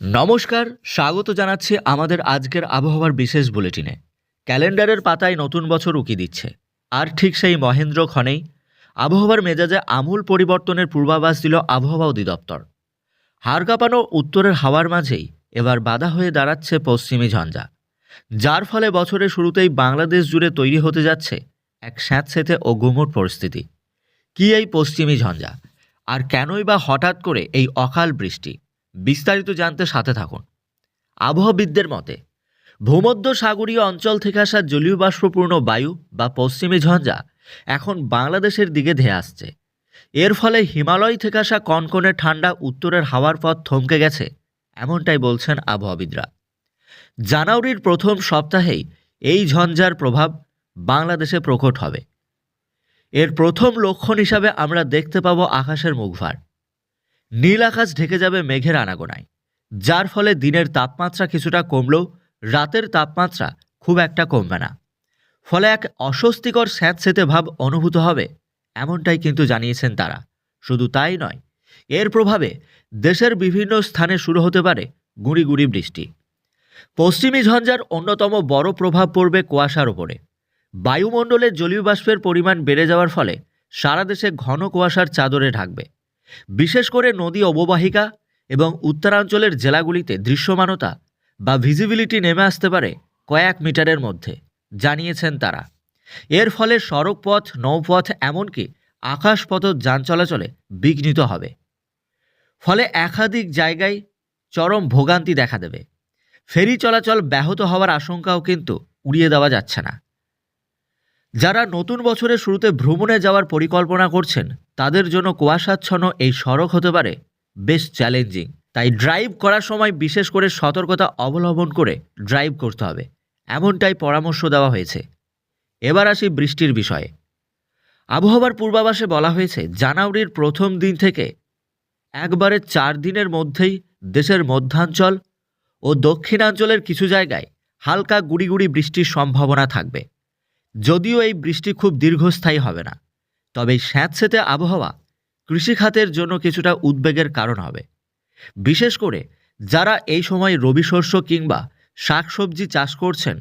নমস্কার, স্বাগত জানাচ্ছি আমাদের আজকের আবহাওয়ার বিশেষ বুলেটিনে। ক্যালেন্ডারের পাতায় নতুন বছর উকি দিচ্ছে। আর ঠিক সেই মহেন্দ্র ক্ষণেই আবহাওয়ার মেজাজে আমূল পরিবর্তনের পূর্বাভাস দিল আবহাওয়া অধিদপ্তর। হাড় কাঁপানো উত্তরের হাওয়ার মাঝেই এবার বাধা হয়ে দাঁড়াচ্ছে পশ্চিমী ঝঞ্ঝা। যার ফলে বছরের শুরুতেই বাংলাদেশ জুড়ে তৈরি হতে যাচ্ছে এক স্যাঁতসেঁতে ও গুমোট পরিস্থিতি। কী এই পশ্চিমী ঝঞ্ঝা? আর কেনই বা হঠাৎ করে এই অকাল বৃষ্টি? বিস্তারিত জানতে সাথে থাকুন। আবহাওয়াবিদদের মতে, ভূমধ্য সাগরীয় অঞ্চল থেকে আসা জলীয় বাষ্পপূর্ণ বায়ু বা পশ্চিমী ঝঞ্ঝা এখন বাংলাদেশের দিকে ধেয়ে আসছে। এর ফলে হিমালয় থেকে আসা কনকনে ঠান্ডা উত্তরের হাওয়ার পথ থমকে গেছে, এমনটাই বলছেন আবহাওয়াবিদরা জানুয়ারির প্রথম সপ্তাহেই এই ঝঞ্ঝার প্রভাব বাংলাদেশে প্রকট হবে। এর প্রথম লক্ষণ হিসাবে আমরা দেখতে পাবো আকাশের মুখভার। নীল আকাশ ঢেকে যাবে মেঘের আনাগোনায়, যার ফলে দিনের তাপমাত্রা কিছুটা কমলেও রাতের তাপমাত্রা খুব একটা কমবে না। ফলে এক অস্বস্তিকর স্যাঁতসেঁতে ভাব অনুভূত হবে, এমনটাই কিন্তু জানিয়েছেন তারা। শুধু তাই নয়, এর প্রভাবে দেশের বিভিন্ন স্থানে শুরু হতে পারে গুঁড়ি গুঁড়ি বৃষ্টি। পশ্চিমী ঝঞ্ঝার অন্যতম বড় প্রভাব পড়বে কুয়াশার ওপরে বায়ুমণ্ডলে জলীয় বাষ্পের পরিমাণ বেড়ে যাওয়ার ফলে সারা দেশে ঘন কুয়াশার চাদরে ঢাকবে। বিশেষ করে নদী অববাহিকা এবং উত্তরাঞ্চলের জেলাগুলিতে দৃশ্যমানতা বা ভিজিবিলিটি নেমে আসতে পারে কয়েক মিটারের মধ্যে, জানিয়েছেন তারা। এর ফলে সড়কপথ, নৌপথ এমনকি আকাশপথ যান চলাচলে বিঘ্নিত হবে। ফলে একাধিক জায়গায় চরম ভোগান্তি দেখা দেবে। ফেরি চলাচল ব্যাহত হওয়ার আশঙ্কাও কিন্তু উড়িয়ে দেওয়া যাচ্ছে না। যারা নতুন বছরের শুরুতে ভ্রমণে যাওয়ার পরিকল্পনা করছেন, তাদের জন্য কুয়াশাচ্ছন্ন এই সড়ক হতে পারে বেশ চ্যালেঞ্জিং। তাই ড্রাইভ করার সময় বিশেষ করে সতর্কতা অবলম্বন করে ড্রাইভ করতে হবে। এমনটাই পরামর্শ দেওয়া হয়েছে। এবার আসি বৃষ্টির বিষয়ে। আবহাওয়ার পূর্বাভাসে বলা হয়েছে, জানুয়ারির প্রথম দিন থেকে একবারে চার দিনের মধ্যেই দেশের মধ্যাঞ্চল ও দক্ষিণাঞ্চলের কিছু জায়গায় হালকা গুড়ি বৃষ্টির সম্ভাবনা থাকবে। যদিও এই বৃষ্টি খুব দীর্ঘস্থায়ী হবে না, তবে স্যাঁতসেঁতে আবহাওয়া কৃষিখাতের জন্য কিছুটা উদ্বেগের কারণ হবে। বিশেষ করে যারা এই সময় রবি শস্য কিংবা শাকসবজি চাষ করছেন,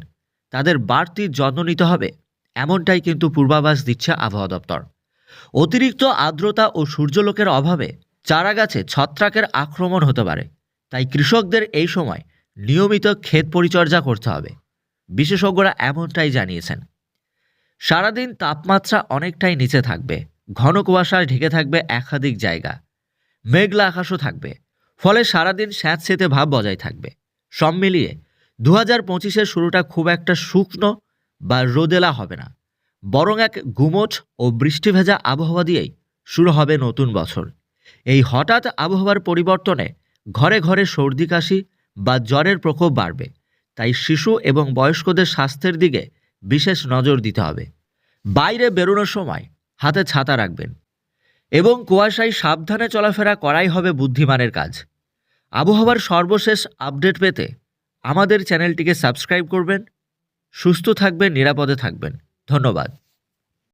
তাদের বাড়তি যত্ন নিতে হবে, এমনটাই কিন্তু পূর্বাভাস দিচ্ছে আবহাওয়া দপ্তর। অতিরিক্ত আর্দ্রতা ও সূর্যলোকের অভাবে চারা গাছে ছত্রাকের আক্রমণ হতে পারে, তাই কৃষকদের এই সময় নিয়মিত ক্ষেত পরিচর্যা করতে হবে, বিশেষজ্ঞরা এমনটাই জানিয়েছেন। সারাদিন তাপমাত্রা অনেকটাই নিচে থাকবে, ঘন কুয়াশায় ঢেকে থাকবে একাধিক জায়গা, মেঘলা আকাশও থাকবে, ফলে সারাদিন স্যাঁতসেঁতে ভাব বজায় থাকবে। সব মিলিয়ে দু হাজার পঁচিশের শুরুটা খুব একটা শুকনো বা রোদেলা হবে না, বরং এক গুমোট ও বৃষ্টি ভেজা আবহাওয়া দিয়েই শুরু হবে নতুন বছর। এই হঠাৎ আবহাওয়ার পরিবর্তনে ঘরে ঘরে সর্দি কাশি বা জ্বরের প্রকোপ বাড়বে, তাই শিশু এবং বয়স্কদের স্বাস্থ্যের দিকে বিশেষ নজর দিতে হবে। বাইরে বেরোনোর সময় হাতে ছাতা রাখবেন এবং কুয়াশায় সাবধানে চলাফেরা করাই হবে বুদ্ধিমানের কাজ। আবহাওয়ার সর্বশেষ আপডেট পেতে আমাদের চ্যানেলটিকে সাবস্ক্রাইব করবেন, সুস্থ থাকবেন, নিরাপদে থাকবেন। ধন্যবাদ।